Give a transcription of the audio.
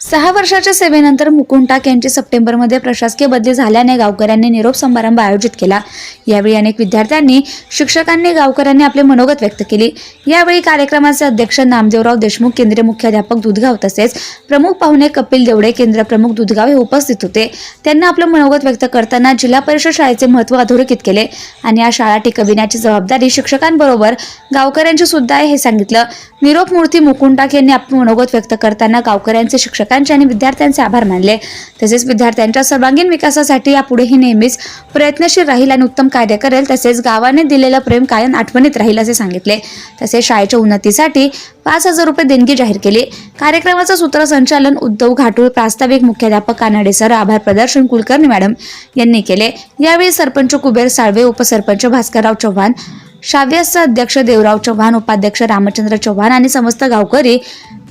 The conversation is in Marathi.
सहा वर्षाच्या सेवेनंतर मुकुंद टाक यांची सप्टेंबरमध्ये प्रशासकीय बदली झाल्याने गावकऱ्यांनी निरोप समारंभ आयोजित केला. यावेळी अनेक विद्यार्थ्यांनी शिक्षकांनी गावकऱ्यांनी आपले मनोगत व्यक्त केली. यावेळी कार्यक्रमाचे अध्यक्ष नामदेवराव देशमुख केंद्रीय मुख्याध्यापक दुधगाव तसेच प्रमुख पाहुणे कपिल देवडे केंद्र प्रमुख दुधगाव हे उपस्थित होते. त्यांना आपलं मनोगत व्यक्त करताना जिल्हा परिषद शाळेचे महत्त्व अधोरेखित केले आणि या शाळा टिकविण्याची जबाबदारी शिक्षकांबरोबर गावकऱ्यांची सुद्धा आहे हे सांगितलं. निरोप मूर्ती मुकुंडाक यांनी आपलं मनोगत व्यक्त करताना गावकऱ्यांचे शिक्षक शिक्षकांचे आणि विद्यार्थ्यांचे आभार मानले. तसेच विद्यार्थ्यांच्या सर्वांगीण विकासासाठी यापुढेही नेहमीच प्रयत्नशील राहील आणि उत्तम कार्य करेल तसेच गावाने दिलेलं प्रेम कायम आठवणीत राहील असे सांगितले. तसेच शाळेच्या उन्नतीसाठी पाच हजार रुपये देणगी जाहीर केली. कार्यक्रमाचं सूत्रसंचालन उद्धव घाटूळ प्रास्ताविक मुख्याध्यापक कानाडे सर आभार प्रदर्शन कुलकर्णी मॅडम यांनी केले. यावेळी सरपंच कुबेर साळवे उपसरपंच भास्करराव चव्हाण शाव्यास अध्यक्ष देवराव चव्हाण उपाध्यक्ष रामचंद्र चव्हाण आणि समस्त गावकरी